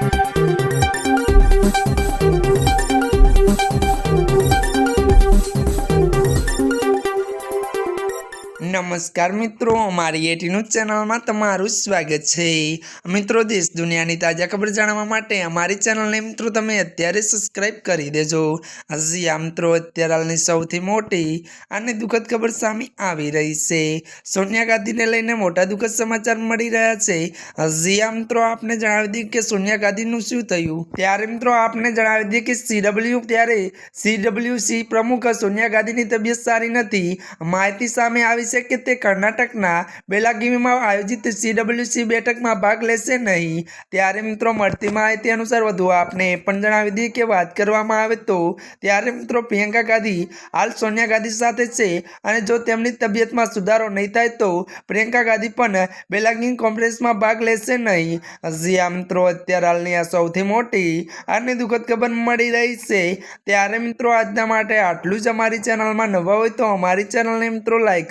Thank you. નમસ્કાર મિત્રો, અમારી એટી ન્યૂઝ ચેનલમાં તમારું સ્વાગત છે. મિત્રો, દેશ દુનિયાની તાજા ખબર જાણવા માટે અમારી ચેનલને મિત્રો તમે અત્યારે સબસ્ક્રાઈબ કરી દેજો. હજી આ મિત્રો, અત્યારે હાલની સૌથી મોટી અને દુઃખદ ખબર સામે આવી રહી છે. સોનિયા ગાંધીને લઈને મોટા દુઃખદ સમાચાર મળી રહ્યા છે. હજી આ મિત્રો, આપને જણાવી દઈએ કે સોનિયા ગાંધીનું શું થયું? ત્યારે, મિત્રો, આપને જણાવી દઈએ કે સીડબલ્યુ ત્યારે સીડબ્લ્યુસી પ્રમુખ સોનિયા ગાંધીની તબિયત સારી નથી. માહિતી સામે આવી છે કે તે કર્ણાટકના બેલાગીમાં આયોજિત સીડબ્લ્યુસી બેઠકમાં ભાગ લેશે નહીં. ત્યારે મિત્રો, મળતી માહિતી અનુસાર વધુ આપને એ પણ જણાવી દઈએ કે વાત કરવામાં આવે તો ત્યારે મિત્રો, પ્રિયંકા ગાંધી, હાલ સોનિયા ગાંધી સાથે છે અને જો તેમની તબિયતમાં સુધારો નહીં થાય તો પ્રિયંકા ગાંધી પણ બેલાગીન કોન્ફરન્સમાં ભાગ લેશે નહીં. હજી આ મિત્રો, અત્યારે હાલની આ સૌથી મોટી અને દુઃખદ ખબર મળી રહી છે. ત્યારે મિત્રો, આજના માટે આટલું જ અમારી ચેનલમાં નવા હોય તો અમારી ચેનલને મિત્રો, લાઈક